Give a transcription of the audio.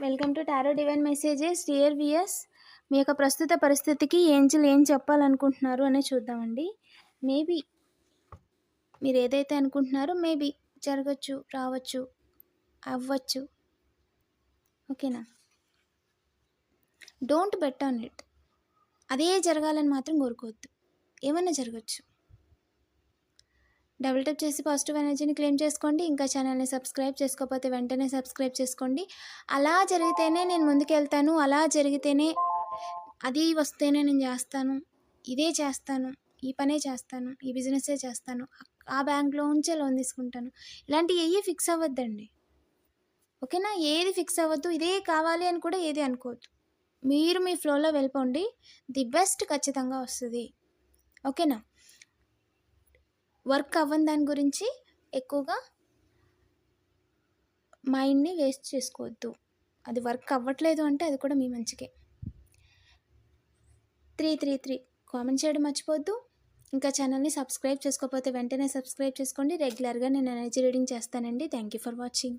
Welcome to tarot divine messages. Dear viewers మీ యొక్క ప్రస్తుత పరిస్థితికి ఏంజిల్ ఏం చెప్పాలనుకుంటున్నారు అనే చూద్దామండి. మేబీ మీరు ఏదైతే అనుకుంటున్నారో మేబీ జరగచ్చు రావచ్చు అవ్వచ్చు. ఓకేనా? Don't bet on it. అదే జరగాలని మాత్రం కోరుకోవద్దు. ఏమైనా జరగచ్చు. డబుల్ టప్ చేసి పాజిటివ్ ఎనర్జీని క్లెయిమ్ చేసుకోండి. ఇంకా ఛానల్ని సబ్స్క్రైబ్ చేసుకోకపోతే వెంటనే సబ్స్క్రైబ్ చేసుకోండి. అలా జరిగితేనే నేను ముందుకెళ్తాను అలా జరిగితేనే అది వస్తేనే నేను చేస్తాను. ఇదే చేస్తాను. ఈ పనే చేస్తాను. ఈ బిజినెసే చేస్తాను. ఆ బ్యాంక్లో ఉంచే లోన్ తీసుకుంటాను. ఇలాంటివి ఏవి ఫిక్స్ అవ్వద్దండి. ఓకేనా? ఏది ఫిక్స్ అవ్వద్దు. ఇదే కావాలి అని కూడా ఏది అనుకోవద్దు. మీరు మీ ఫ్లోలో వెళ్ళిపోండి. ది బెస్ట్ ఖచ్చితంగా వస్తుంది. ఓకేనా? వర్క్ అవ్వని దాని గురించి ఎక్కువగా మైండ్ని వేస్ట్ చేసుకోవద్దు. అది వర్క్ అవ్వట్లేదు అంటే అది కూడా మీ మంచికే. Three three three. కామెంట్ చేయడం మర్చిపోవద్దు. ఇంకా ఛానల్ని సబ్స్క్రైబ్ చేసుకోకపోతే వెంటనే సబ్స్క్రైబ్ చేసుకోండి. రెగ్యులర్గా నేను ఎనర్జీ రీడింగ్ చేస్తానండి. Thank you for watching.